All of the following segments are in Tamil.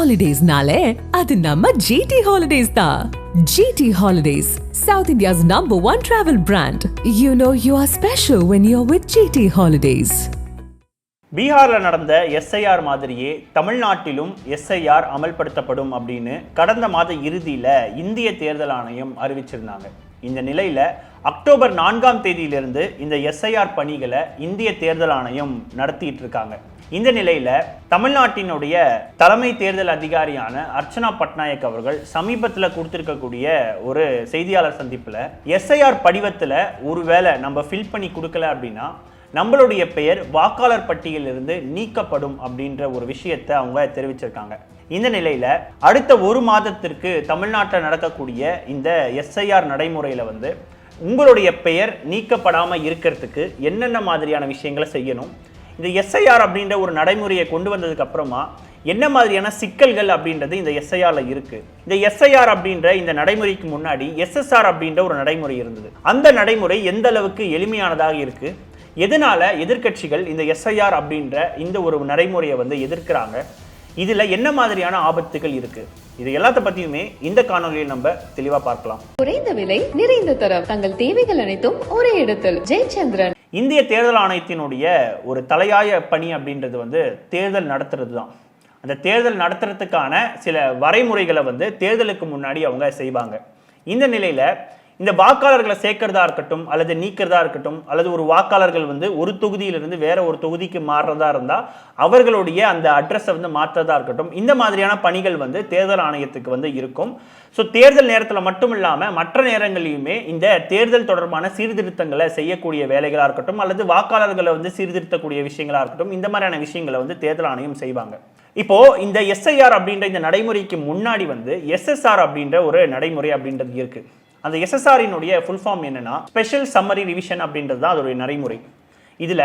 ஹாலிடேஸ்னாலே அது நம்ம ஜிடி ஹாலிடேஸ் தான் GT holidays South India's number one travel brand you know you are special when you are with GT holidays பீகாரில் நடந்த எஸ்ஐஆர் மாதிரியே தமிழ்நாட்டிலும் எஸ்ஐஆர் அமல்படுத்தப்படும் அப்படின்னு கடந்த மாத இறுதியில் இந்திய தேர்தல் ஆணையம் அறிவிச்சிருந்தாங்க. இந்த நிலையில் அக்டோபர் நான்காம் தேதியிலிருந்து இந்த எஸ்ஐஆர் பணிகளை இந்திய தேர்தல் ஆணையம் நடத்திட்டு இருக்காங்க. இந்த நிலையில் தமிழ்நாட்டினுடைய தலைமை தேர்தல் அதிகாரியான அர்ச்சனா பட்நாயக் அவர்கள் சமீபத்தில் கொடுத்துருக்கக்கூடிய ஒரு செய்தியாளர் சந்திப்பில் எஸ்ஐஆர் படிவத்தில் ஒருவேளை நம்ம ஃபில் பண்ணி கொடுக்கல அப்படின்னா நம்மளுடைய பெயர் வாக்காளர் பட்டியலிருந்து நீக்கப்படும் அப்படின்ற ஒரு விஷயத்தை அவங்க தெரிவிச்சிருக்காங்க. இந்த நிலையில் அடுத்த ஒரு மாதத்திற்கு தமிழ்நாட்டில் நடக்கக்கூடிய இந்த எஸ்ஐஆர் நடைமுறையில் வந்து உங்களுடைய பெயர் நீக்கப்படாமல் இருக்கிறதுக்கு என்னென்ன மாதிரியான விஷயங்களை செய்யணும் இந்த எஸ்ஐஆர் அப்படின்ற ஒரு நடைமுறையை கொண்டு வந்ததுக்கு அப்புறமா என்ன மாதிரியான சிக்கல்கள் அப்படின்றது இந்த எஸ்ஐஆரில் இருக்கு. இந்த எஸ்ஐஆர் அப்படின்ற இந்த நடைமுறைக்கு முன்னாடி எஸ்எஸ்ஆர் அப்படின்ற ஒரு நடைமுறை இருந்தது. அந்த நடைமுறை எந்த அளவுக்கு எளிமையானதாக இருக்கு? எதனால எதிர்கட்சிகள் இந்த எஸ்ஐஆர் அப்படின்ற இந்த ஒரு நடைமுறையை வந்து எதிர்க்கிறாங்க? இதுல என்ன மாதிரியான ஆபத்துகள் இருக்கு? இது எல்லாத்த பத்தியுமே இந்த காணொலியில் நம்ம தெளிவா பார்க்கலாம். குறைந்த விலை நிறைந்த தரம். தங்கள் தேவைகள் அனைத்தும் ஒரே இடத்தில். ஜெயச்சந்திரன். இந்திய தேர்தல் ஆணையத்தினுடைய ஒரு தலையாய பணி அப்படின்றது வந்து தேர்தல் நடத்துறது தான். அந்த தேர்தல் நடத்துறதுக்கான சில வரைமுறைகளை வந்து தேர்தலுக்கு முன்னாடி அவங்க செய்வாங்க. இந்த நிலையில இந்த வாக்காளர்களை சேர்க்கறதா இருக்கட்டும் அல்லது நீக்கிறதா இருக்கட்டும் அல்லது ஒரு வாக்காளர்கள் வந்து ஒரு தொகுதியிலிருந்து வேற ஒரு தொகுதிக்கு மாறுறதா இருந்தா அவர்களுடைய அந்த அட்ரஸை வந்து மாற்றுறதா இருக்கட்டும் இந்த மாதிரியான பணிகள் வந்து தேர்தல் ஆணையத்துக்கு வந்து இருக்கும். ஸோ தேர்தல் நேரத்தில் மட்டும் இல்லாமல் மற்ற நேரங்களிலுமே இந்த தேர்தல் தொடர்பான சீர்திருத்தங்களை செய்யக்கூடிய வேலைகளாக இருக்கட்டும் அல்லது வாக்காளர்களை வந்து சீர்திருத்தக்கூடிய விஷயங்களாக இருக்கட்டும் இந்த மாதிரியான விஷயங்களை வந்து தேர்தல் ஆணையம் செய்வாங்க. இப்போ இந்த எஸ்ஐஆர் அப்படின்ற இந்த நடைமுறைக்கு முன்னாடி வந்து எஸ்எஸ்ஆர் அப்படின்ற ஒரு நடைமுறை அப்படின்றது இருக்குது அந்த எஸ்எஸ்ஆரினுடைய ஃபுல் ஃபார்ம் என்னன்னா ஸ்பெஷல் சம்மரி ரிவிஷன் அப்படின்றது தான் அதோடைய நடைமுறை. இதில்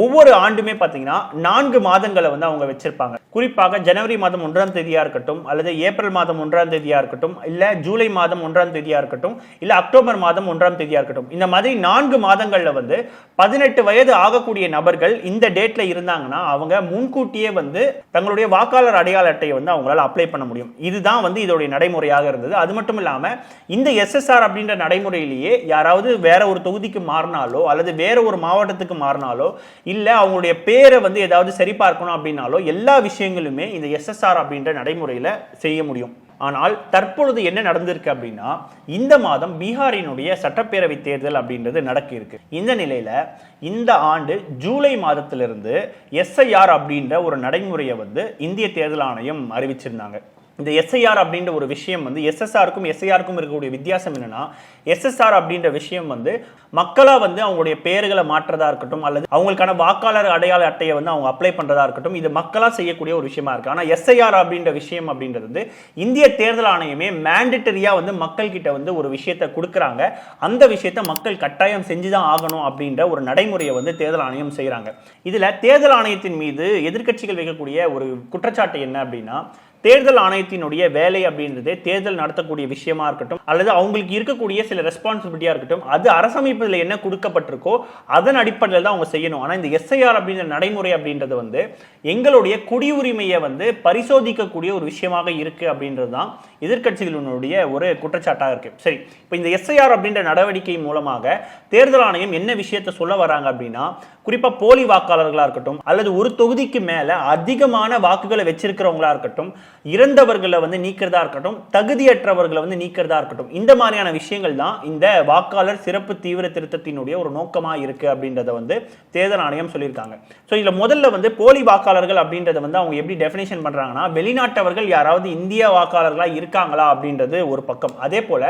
ஒவ்வொரு ஆண்டுமே பார்த்தீங்கன்னா நான்கு மாதங்களை வந்து அவங்க வச்சிருப்பாங்க. குறிப்பாக ஜனவரி மாதம் ஒன்றாம் தேதியாக இருக்கட்டும் அல்லது ஏப்ரல் மாதம் ஒன்றாம் தேதியாக இருக்கட்டும் இல்லை ஜூலை மாதம் ஒன்றாம் தேதியாக இருக்கட்டும் இல்லை அக்டோபர் மாதம் ஒன்றாம் தேதியாக இருக்கட்டும் இந்த மாதிரி நான்கு மாதங்களில் வந்து பதினெட்டு வயது ஆகக்கூடிய நபர்கள் இந்த டேட்டில் இருந்தாங்கன்னா அவங்க முன்கூட்டியே வந்து தங்களுடைய வாக்காளர் அடையாள அட்டையை வந்து அவங்களால அப்ளை பண்ண முடியும். இதுதான் வந்து இதோடைய நடைமுறையாக இருந்தது. அது மட்டும் இல்லாமல் இந்த எஸ்எஸ்ஆர் அப்படின்ற நடைமுறையிலேயே யாராவது வேற ஒரு தொகுதிக்கு மாறினாலோ அல்லது வேற ஒரு மாவட்டத்துக்கு மாறினாலோ இல்லை அவங்களுடைய பேரை வந்து ஏதாவது சரி பார்க்கணும் அப்படின்னாலோ எல்லா விஷயங்களுமே இந்த எஸ்எஸ்ஆர் அப்படின்ற நடைமுறையில் செய்ய முடியும். ஆனால் தற்பொழுது என்ன நடந்திருக்கு அப்படின்னா இந்த மாதம் பீகாரினுடைய சட்டப்பேரவை தேர்தல் அப்படின்றது நடக்க இருக்கு இந்த நிலையில இந்த ஆண்டு ஜூலை மாதத்திலிருந்து எஸ்ஐஆர் அப்படின்ற ஒரு நடைமுறையை வந்து இந்திய தேர்தல் ஆணையம் அறிவிச்சிருந்தாங்க. இந்த எஸ்ஐஆர் அப்படின்ற ஒரு விஷயம் வந்து எஸ்எஸ்ஆருக்கும் எஸ்ஐஆருக்கும் இருக்கக்கூடிய வித்தியாசம் என்னன்னா எஸ்எஸ்ஆர் அப்படின்ற விஷயம் வந்து மக்களா வந்து அவங்களுடைய பெயர்களை மாற்றதா இருக்கட்டும் அல்லது அவங்களுக்கான வாக்காளர் அடையாள அட்டையை வந்து அவங்க அப்ளை பண்றதா இருக்கட்டும் இது மக்களா செய்யக்கூடிய ஒரு விஷயமா இருக்கு. ஆனா எஸ்ஐஆர் அப்படின்ற விஷயம் அப்படின்றது வந்து இந்திய தேர்தல் ஆணையமே மேண்டட்டரியா வந்து மக்கள் கிட்ட வந்து ஒரு விஷயத்தை கொடுக்குறாங்க. அந்த விஷயத்தை மக்கள் கட்டாயம் செஞ்சுதான் ஆகணும் அப்படின்ற ஒரு நடைமுறையை வந்து தேர்தல் ஆணையம் செய்கிறாங்க இதுல தேர்தல் ஆணையத்தின் மீது எதிர்க்கட்சிகள் வைக்கக்கூடிய ஒரு குற்றச்சாட்டு என்ன அப்படின்னா தேர்தல் ஆணையத்தினுடைய வேலை அப்படின்றது தேர்தல் நடத்தக்கூடிய விஷயமா இருக்கட்டும் அல்லது அவங்களுக்கு இருக்கக்கூடிய சில ரெஸ்பான்சிபிலிட்டியா இருக்கட்டும் அது அரசமைப்பதில் என்ன கொடுக்கப்பட்டிருக்கோ அதன் அடிப்படையில் தான் அவங்க செய்யணும். ஆனால் இந்த எஸ்ஐஆர் அப்படின்ற நடைமுறை அப்படின்றது வந்து எங்களுடைய குடியுரிமையை வந்து பரிசோதிக்கக்கூடிய ஒரு விஷயமாக இருக்கு அப்படின்றது தான் எதிர்க்கட்சிகளினுடைய ஒரு குற்றச்சாட்டாக இருக்கு. சரி இப்போ இந்த எஸ்ஐஆர் அப்படின்ற நடவடிக்கை மூலமாக தேர்தல் ஆணையம் என்ன விஷயத்தை சொல்ல வராங்க அப்படின்னா குறிப்பா போலி வாக்காளர்களா இருக்கட்டும் அல்லது ஒரு தொகுதிக்கு மேல அதிகமான வாக்குகளை வச்சிருக்கிறவங்களா இருக்கட்டும் இறந்தவர்களை வந்து நீக்கிறதா இருக்கட்டும் தகுதியற்றவர்களை வந்து நீக்கிறதா இருக்கட்டும் இந்த மாதிரியான விஷயங்கள் தான் இந்த வாக்காளர் சிறப்பு தீவிர திருத்தத்தினுடைய ஒரு நோக்கமாக இருக்கு அப்படின்றத வந்து தேர்தல் ஆணையம் சொல்லியிருக்காங்க. ஸோ இதில் முதல்ல வந்து போலி வாக்காளர்கள் அப்படின்றத வந்து அவங்க எப்படி டெஃபினேஷன் பண்ணுறாங்கன்னா வெளிநாட்டவர்கள் யாராவது இந்திய வாக்காளர்களாக இருக்காங்களா அப்படின்றது ஒரு பக்கம். அதே போல்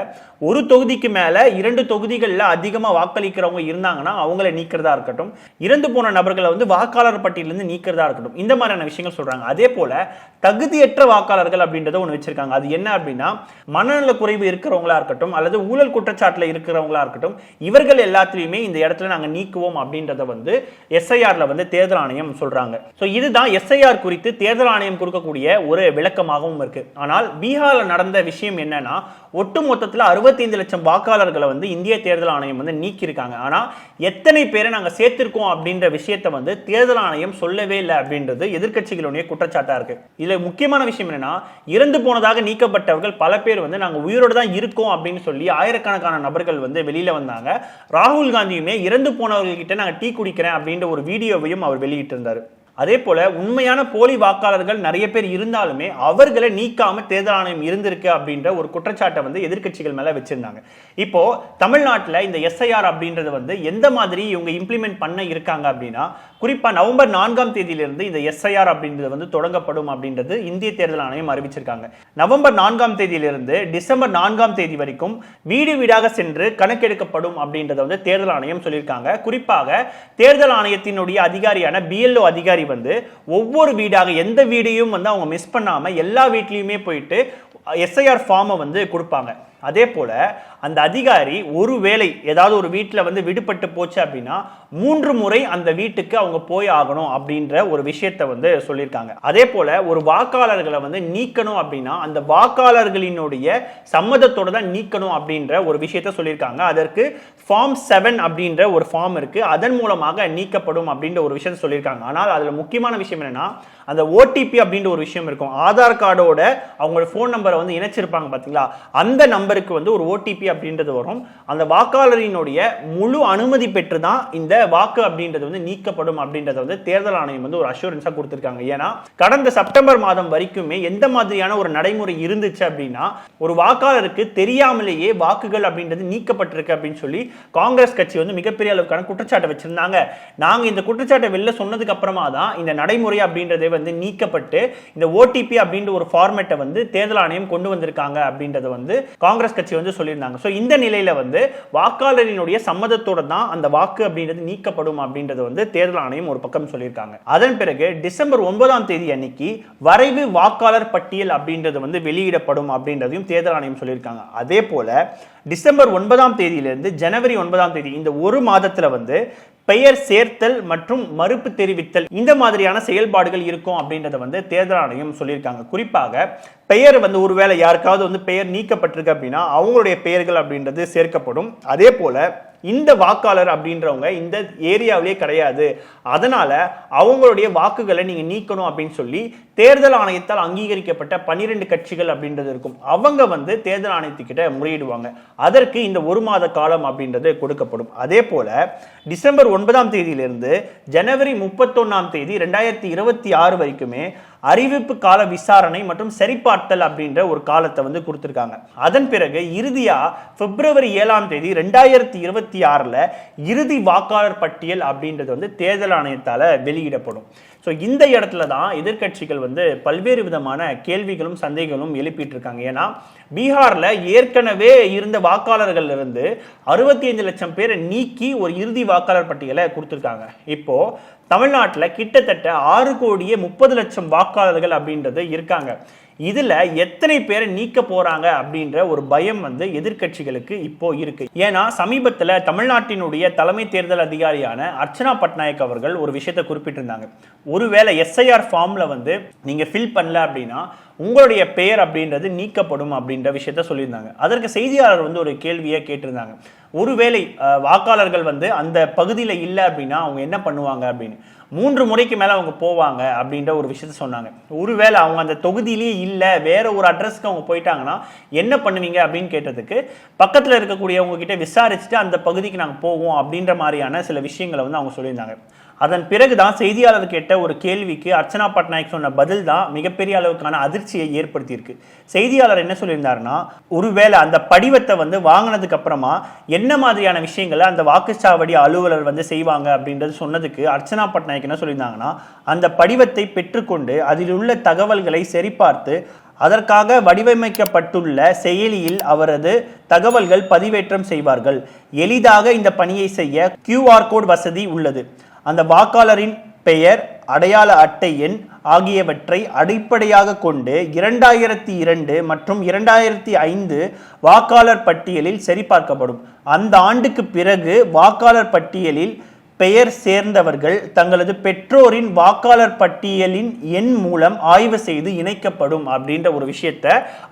ஒரு தொகுதிக்கு மேலே இரண்டு தொகுதிகளில் அதிகமாக வாக்களிக்கிறவங்க இருந்தாங்கன்னா அவங்கள நீக்கிறதா இருக்கட்டும் இறந்து போன நபர்களை வந்து வாக்காளர் பட்டியலிருந்து நீக்கிறதா இருக்கட்டும் இந்த மாதிரியான விஷயங்கள் சொல்கிறாங்க அதே போல் தகுதியற்ற வாக்காளர்கள் அப்படின்றத ஒன்று வச்சிருக்காங்க. அது என்ன அப்படின்னா மனநல குறைவு இருக்கிறவங்களா இருக்கட்டும் அல்லது ஊழல் குற்றச்சாட்டில் இருக்கிறவங்களா இருக்கட்டும் இவர்கள் எல்லாத்துலேயுமே இந்த இடத்துல நாங்கள் நீக்குவோம் அப்படின்றத வந்து எஸ்ஐஆரில் வந்து தேர்தல் ஆணையம் சொல்றாங்க. ஸோ இதுதான் எஸ்ஐஆர் குறித்து தேர்தல் ஆணையம் கொடுக்கக்கூடிய ஒரு விளக்கமாகவும் இருக்குது ஆனால் பீகார்ல நடந்த விஷயம் என்னன்னா ஒட்டு மொத்தத்தில் அறுபத்தைந்து லட்சம் வாக்காளர்களை வந்து இந்திய தேர்தல் ஆணையம் வந்து நீக்கியிருக்காங்க. ஆனா எத்தனை பேரை நாங்க சேர்த்திருக்கோம் அப்படின்ற விஷயத்தை வந்து தேர்தல் ஆணையம் சொல்லவே இல்லை அப்படின்றது எதிர்கட்சிகளுடைய குற்றச்சாட்டா இருக்கு. இதில் முக்கியமான விஷயம் என்னன்னா இறந்து போனதாக நீக்கப்பட்டவர்கள் பல பேர் வந்து நாங்க உயிரோடு தான் இருக்கோம் அப்படின்னு சொல்லி ஆயிரக்கணக்கான நபர்கள் வந்து வெளியில வந்தாங்க. ராகுல் காந்தியுமே இறந்து போனவர்கள் கிட்ட நாங்க டீ குடிக்கிறேன் அப்படின்ற ஒரு வீடியோவையும் அவர் வெளியிட்டிருந்தாரு. அதே போல உண்மையான போலி வாக்காளர்கள் நிறைய பேர் இருந்தாலுமே அவர்களை நீக்காம தேர்தல் ஆணையம் இருந்திருக்கு அப்படின்ற ஒரு குற்றச்சாட்டை வந்து எதிர்க்கட்சிகள் மேல வச்சிருந்தாங்க. இப்போ தமிழ்நாட்டில் இந்த எஸ்ஐஆர் அப்படின்றது வந்து எந்த மாதிரி இவங்க இம்ப்ளிமெண்ட் பண்ண இருக்காங்க அப்படின்னா குறிப்பாக நவம்பர் நான்காம் தேதியிலிருந்து இந்த எஸ்ஐஆர் அப்படின்றது வந்து தொடங்கப்படும் அப்படின்றது இந்திய தேர்தல் ஆணையம் அறிவிச்சிருக்காங்க. நவம்பர் நான்காம் தேதியிலிருந்து டிசம்பர் நான்காம் தேதி வரைக்கும் வீடு வீடாக சென்று கணக்கெடுக்கப்படும் அப்படின்றத வந்து தேர்தல் ஆணையம் சொல்லியிருக்காங்க. குறிப்பாக தேர்தல் ஆணையத்தினுடைய அதிகாரியான பிஎல்ஓ அதிகாரி வந்து ஒவ்வொரு வீடாக எந்த வீடையும் வந்து அவங்க மிஸ் பண்ணாமல் எல்லா வீட்லேயுமே போயிட்டு எஸ்ஐஆர் ஃபார்மை வந்து கொடுப்பாங்க. அதே போல அந்த அதிகாரி ஒரு வேளை ஏதாவது ஒரு வீட்டில் வந்து விடுபட்டு போச்சு அப்படின்னா மூன்று முறை அந்த வீட்டுக்கு அவங்க போய் ஆகணும் அப்படின்ற ஒரு விஷயத்தை வந்து சொல்லியிருக்காங்க. அதே போல ஒரு வாக்காளர்களை வந்து நீக்கணும் அப்படின்னா அந்த வாக்காளர்களினுடைய சம்மதத்தோட தான் நீக்கணும் அப்படின்ற ஒரு விஷயத்த சொல்லியிருக்காங்க. அதற்கு ஃபார்ம் செவன் அப்படின்ற ஒரு ஃபார்ம் இருக்கு. அதன் மூலமாக நீக்கப்படும் அப்படின்ற ஒரு விஷயத்தை சொல்லியிருக்காங்க. ஆனால் அதில் முக்கியமான விஷயம் என்னன்னா அந்த ஓடிபி அப்படின்ற ஒரு விஷயம் இருக்கும். ஆதார் கார்டோட அவங்களோட ஃபோன் நம்பரை வந்து இணைச்சிருப்பாங்க பார்த்தீங்களா அந்த நம்பருக்கு வந்து ஒரு ஓடிபி அப்படின்றது வரும். அந்த வாக்காளரினுடைய முழு அனுமதி பெற்று தான் இந்த வாக்கு அப்படின்றது வந்து நீக்கப்படும் அப்படின்றத வந்து தேர்தல் ஆணையம் வந்து ஒரு அஷூரன்ஸா கொடுத்திருக்காங்க. ஏன்னா கடந்த செப்டம்பர் மாதம் வரைக்குமே எந்த மாதிரியான ஒரு நடைமுறை இருந்துச்சு அப்படின்னா ஒரு வாக்காளருக்கு தெரியாமலேயே வாக்குகள் அப்படின்றது நீக்கப்பட்டிருக்கு அப்படின்னு சொல்லி காங்கிரஸ் கட்சி வந்து மிகப்பெரிய அளவுக்கான குற்றச்சாட்டை வச்சிருந்தாங்க. நாங்க இந்த குற்றச்சாட்டை வெளில சொன்னதுக்கு அப்புறமா தான் இந்த நடைமுறை அப்படின்றதே வந்து நீக்கப்பட்டு இந்த ஓடிபி அப்படின்ற ஒரு ஃபார்மேட்டை வந்து தேர்தல் ஆணையம் கொண்டு வந்திருக்காங்க அப்படின்றத வந்து காங்கிரஸ் கட்சி வந்து சொல்லியிருந்தாங்க. ஸோ இந்த நிலையில வந்து வாக்காளரினுடைய சம்மதத்தோட தான் அந்த வாக்கு அப்படின்றது நீக்கப்படும் அப்படின்றது வந்து தேர்தல் ஆணையம் ஒரு பக்கம் சொல்லியிருக்காங்க. அதன் பிறகு டிசம்பர் ஒன்பதாம் தேதி அன்னைக்கு வரைவு வாக்காளர் பட்டியல் அப்படின்றது வந்து வெளியிடப்படும் அப்படின்றதையும் தேர்தல் ஆணையம் சொல்லியிருக்காங்க. அதே போல டிசம்பர் ஒன்பதாம் தேதியிலிருந்து ஜனவரி ஒன்பதாம் தேதி இந்த ஒரு மாதத்துல வந்து பெயர் சேர்த்தல் மற்றும் மறுப்பு தெரிவித்தல் இந்த மாதிரியான செயல்பாடுகள் இருக்கும் அப்படின்றத வந்து தேர்தல் ஆணையம் சொல்லியிருக்காங்க. குறிப்பாக பெயர் வந்து ஒருவேளை யாருக்காவது வந்து பெயர் நீக்கப்பட்டிருக்கு அப்படின்னா அவங்களுடைய பெயர்கள் அப்படின்றது சேர்க்கப்படும். அதே போல இந்த வாக்காளர் அப்படின்றவங்க இந்த ஏரியாவிலே கிடையாது. அதனால அவங்களுடைய வாக்குகளை நீங்க நீக்கணும் அப்படின்னு சொல்லி தேர்தல் ஆணையத்தால் அங்கீகரிக்கப்பட்ட பன்னிரெண்டு கட்சிகள் அப்படின்றது இருக்கும். அவங்க வந்து தேர்தல் ஆணையத்துக்கிட்ட முறையிடுவாங்க. அதற்கு இந்த ஒரு மாத காலம் அப்படின்றது கொடுக்கப்படும். அதே போல டிசம்பர் ஒன்பதாம் தேதியிலிருந்து ஜனவரி முப்பத்தொன்னாம் தேதி ரெண்டாயிரத்தி இருபத்தி ஆறு வரைக்குமே அறிவிப்பு கால விசாரணை மற்றும் சரிபார்த்தல் அப்படின்ற ஒரு காலத்தை வந்து கொடுத்துருக்காங்க. அதன் பிறகு இறுதியாக பிப்ரவரி ஏழாம் தேதி ரெண்டாயிரத்தி இருபத்தி ஆறில் இறுதி வாக்காளர் பட்டியல் அப்படின்றது வந்து தேர்தல் ஆணையத்தால் வெளியிடப்படும். ஸோ இந்த இடத்துல தான் எதிர்க்கட்சிகள் வந்து பல்வேறு விதமான கேள்விகளும் சந்தேகங்களும் எழுப்பிட்டு இருக்காங்க ஏன்னா பீகாரில் ஏற்கனவே இருந்த வாக்காளர்கள் இருந்து அறுபத்தி ஐந்து லட்சம் பேரை நீக்கி ஒரு இறுதி வாக்காளர் பட்டியலை கொடுத்துருக்காங்க. இப்போ தமிழ்நாட்டில் கிட்டத்தட்ட ஆறு கோடியே முப்பது லட்சம் வாக்காளர்கள் அப்படின்றது இருக்காங்க. இதில் எத்தனை பேரை நீக்க போகிறாங்க அப்படின்ற ஒரு பயம் வந்து எதிர்க்கட்சிகளுக்கு இப்போ இருக்கு. ஏன்னா சமீபத்தில் தமிழ்நாட்டினுடைய தலைமை தேர்தல் அதிகாரியான அர்ச்சனா பட்நாயக் அவர்கள் ஒரு விஷயத்தை குறிப்பிட்டிருந்தாங்க. ஒருவேளை எஸ்ஐஆர் ஃபார்ம்ல வந்து நீங்கள் ஃபில் பண்ணல அப்படின்னா உங்களுடைய பெயர் அப்படின்றது நீக்கப்படும் அப்படின்ற விஷயத்த சொல்லியிருந்தாங்க. அதற்கு செய்தியாளர் வந்து ஒரு கேள்வியை கேட்டிருந்தாங்க. ஒருவேளை வாக்காளர்கள் வந்து அந்த பகுதியில் இல்லை அப்படின்னா அவங்க என்ன பண்ணுவாங்க அப்படின்னு. மூன்று முறைக்கு மேலே அவங்க போவாங்க அப்படின்ற ஒரு விஷயத்த சொன்னாங்க. ஒருவேளை அவங்க அந்த தொகுதியிலேயே இல்லை வேற ஒரு அட்ரஸ்க்கு அவங்க போயிட்டாங்கன்னா என்ன பண்ணுவீங்க அப்படின்னு கேட்டதுக்கு பக்கத்தில் இருக்கக்கூடியவங்க கிட்ட விசாரிச்சுட்டு அந்த பகுதிக்கு நாங்கள் போவோம் அப்படின்ற மாதிரியான சில விஷயங்களை வந்து அவங்க சொல்லியிருந்தாங்க. அதன் பிறகுதான் செய்தியாளர் கேட்ட ஒரு கேள்விக்கு அர்ச்சனா பட்நாயக் சொன்ன பதில் தான் மிகப்பெரிய அளவுக்கான அதிர்ச்சியை ஏற்படுத்தியிருக்கு. செய்தியாளர் என்ன சொல்லியிருந்தாருன்னா ஒருவேளை அந்த படிவத்தை வந்து வாங்கினதுக்கு அப்புறமா என்ன மாதிரியான விஷயங்களை அந்த வாக்குச்சாவடி அலுவலர் வந்து செய்வாங்க அப்படின்றது சொன்னதுக்கு அர்ச்சனா பட்நாயக் என்ன சொல்லியிருந்தாங்கன்னா அந்த படிவத்தை பெற்றுக்கொண்டு அதில் உள்ள தகவல்களை சரிபார்த்து அதற்காக வடிவமைக்கப்பட்டுள்ள செயலியில் அவரது தகவல்கள் பதிவேற்றம் செய்வார்கள். எளிதாக இந்த பணியை செய்ய கியூஆர் கோட் வசதி உள்ளது. அந்த வாக்காளரின் பெயர் அடையாள அட்டை எண் ஆகியவற்றை அடிப்படையாக கொண்டு இரண்டாயிரத்தி இரண்டு மற்றும் இரண்டாயிரத்தி ஐந்து வாக்காளர் பட்டியலில் சரிபார்க்கப்படும். அந்த ஆண்டுக்கு பிறகு வாக்காளர் பட்டியலில் பெயர் சேர்ந்தவர்கள் தங்களது பெற்றோரின் வாக்காளர் பட்டியலின் எண் மூலம் ஆய்வு செய்து இணைக்கப்படும் அப்படின்ற ஒரு விஷயத்த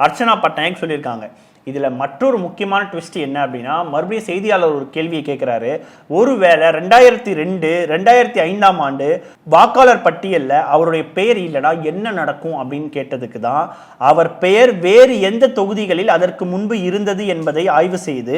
அர்ச்சனா பட்நாயக் சொல்லியிருக்காங்க. இதுல மற்றொரு முக்கியமான ட்விஸ்ட் என்ன அப்படின்னா மறுபடியும் செய்தியாளர் ஒரு கேள்வியை கேட்குறாரு ஒருவேளை ரெண்டாயிரத்தி ரெண்டு ரெண்டாயிரத்தி ஐந்தாம் ஆண்டு வாக்காளர் பட்டியலில் அவருடைய பெயர் இல்லைனா என்ன நடக்கும் அப்படின்னு கேட்டதுக்கு தான் அவர் பெயர் வேறு எந்த தொகுதிகளில் அதற்கு முன்பு இருந்தது என்பதை ஆய்வு செய்து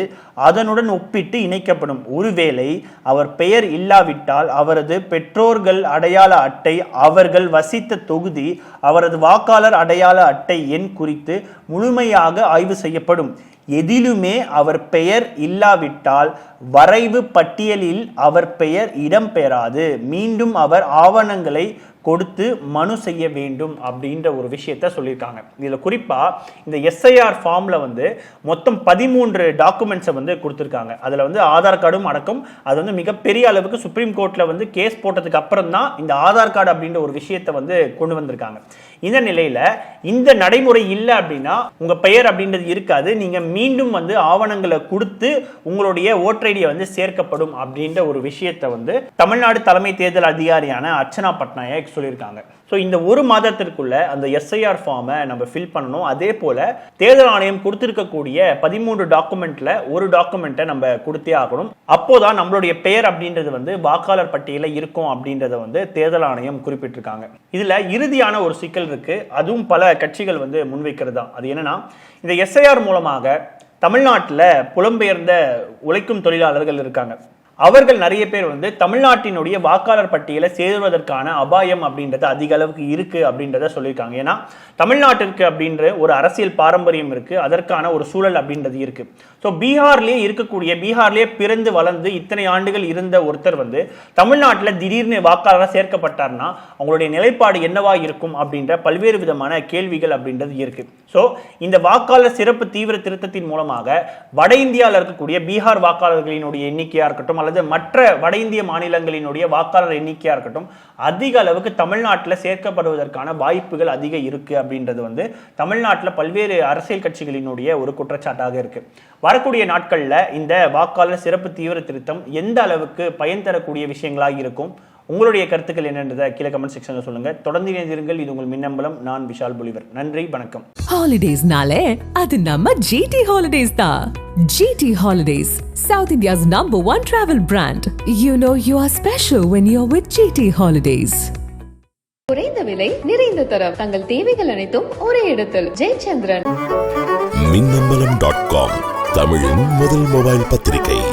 அதனுடன் ஒப்பிட்டு இணைக்கப்படும். ஒருவேளை அவர் பெயர் இல்லாவிட்டால் அவரது பெற்றோர்கள் அடையாள அட்டை அவர்கள் வசித்த தொகுதி அவரது வாக்காளர் அடையாள அட்டை எண் குறித்து முழுமையாக ஆய்வு செய்யப்படும். எதிலுமே அவர் பெயர் இல்லாவிட்டால் வரைவு பட்டியலில் அவர் பெயர் இடம்பெறாது மீண்டும் அவர் ஆவணங்களை கொடுத்து மனு செய்ய வேண்டும் அப்படின்ற ஒரு விஷயத்த சொல்லியிருக்காங்க. இதில் குறிப்பாக இந்த எஸ்ஐஆர் ஃபார்மில் வந்து மொத்தம் பதிமூன்று டாக்குமெண்ட்ஸை வந்து கொடுத்துருக்காங்க. அதில் வந்து ஆதார் கார்டும் அடக்கம் அது வந்து மிகப்பெரிய அளவுக்கு சுப்ரீம் கோர்ட்டில் வந்து கேஸ் போட்டதுக்கு அப்புறம் தான் இந்த ஆதார் கார்டு அப்படின்ற ஒரு விஷயத்தை வந்து கொண்டு வந்திருக்காங்க. இந்த நிலையில் இந்த நடைமுறை இல்லை அப்படின்னா உங்கள் பெயர் அப்படின்றது இருக்காது. நீங்கள் மீண்டும் வந்து ஆவணங்களை கொடுத்து உங்களுடைய ஓட்டர் ஐடியை வந்து சேர்க்கப்படும் அப்படின்ற ஒரு விஷயத்தை வந்து தமிழ்நாடு தலைமை தேர்தல் அதிகாரியான அர்ச்சனா பட்நாயக் சொல்லியிருக்காங்க. ஸோ இந்த ஒரு மாதத்திற்குள்ள அந்த எஸ்ஐஆர் ஃபார்மை நம்ம ஃபில் பண்ணணும். அதே போல தேர்தல் ஆணையம் கொடுத்திருக்கக்கூடிய பதிமூன்று டாக்குமெண்ட்ல ஒரு டாக்குமெண்ட்டை நம்ம கொடுத்தே ஆகணும். அப்போதான் நம்மளுடைய பெயர் அப்படின்றது வந்து வாக்காளர் பட்டியலில் இருக்கும் அப்படின்றத வந்து தேர்தல் ஆணையம் குறிப்பிட்டிருக்காங்க. இதுல இறுதியான ஒரு சிக்கல் இருக்கு. அதுவும் பல கட்சிகள் வந்து முன்வைக்கிறது. தான் அது என்னன்னா இந்த எஸ்ஐஆர் மூலமாக தமிழ்நாட்டில் புலம்பெயர்ந்த உழைக்கும் தொழிலாளர்கள் இருக்காங்க. அவர்கள் நிறைய பேர் வந்து தமிழ்நாட்டினுடைய வாக்காளர் பட்டியலை சேருவதற்கான அபாயம் அப்படின்றது அதிக அளவுக்கு இருக்கு அப்படின்றத சொல்லியிருக்காங்க. ஏன்னா தமிழ்நாட்டிற்கு அப்படின்ற ஒரு அரசியல் பாரம்பரியம் இருக்கு. அதற்கான ஒரு சூழல் அப்படின்றது இருக்கு. ஸோ பீகார்லேயே இருக்கக்கூடிய பீகார்லேயே பிறந்து வளர்ந்து இத்தனை ஆண்டுகள் இருந்த ஒருத்தர் வந்து தமிழ்நாட்டில் திடீர்னு வாக்காளராக சேர்க்கப்பட்டார்னா அவங்களுடைய நிலைப்பாடு என்னவா இருக்கும் அப்படின்ற பல்வேறு விதமான கேள்விகள் அப்படின்றது இருக்கு. ஸோ இந்த வாக்காளர் சிறப்பு தீவிர திருத்தத்தின் மூலமாக வட இந்தியாவில் இருக்கக்கூடிய பீகார் வாக்காளர்களினுடைய எண்ணிக்கையா இருக்கட்டும் அல்லது மற்ற வட இந்திய மாநிலங்களினுடைய வாக்காளர் எண்ணிக்கையாக இருக்கட்டும் அதிக அளவுக்கு தமிழ்நாட்டில் சேர்க்கப்படுவதற்கான வாய்ப்புகள் அதிக இருக்கு அப்படின்றது வந்து தமிழ்நாட்டில் பல்வேறு அரசியல் கட்சிகளினுடைய ஒரு குற்றச்சாட்டாக இருக்கு. வரக்கூடிய நாட்களில் இந்த வாக்காளர் சிறப்பு தீவிர திருத்தம் எந்த அளவுக்கு பயன் தரக்கூடிய விஷயங்களாக இருக்கும் உங்களுடைய கருத்துக்கள் என்னன்றதை கீழே கமெண்ட் செக்ஷனில் சொல்லுங்க. தொடர்ந்து இணைந்திருங்கள். இது உங்கள் மின்னம்பலம். நான் விஷால் பொலிவர். நன்றி வணக்கம். ஹாலிடேஸ்னாலே அது நம்ம ஜிடி ஹாலிடேஸ் தான் GT holidays South India's number one travel brand you know you are special when you are with GT holidays குறைந்த விலை நிறைந்த தரம். தங்கள் தேவைகள் அனைத்தும் ஒரே இடத்தில். ஜெயச்சந்திரன். மின்னம்பலம் டாட் காம் தமிழின் முதல் மொபைல் பத்திரிகை.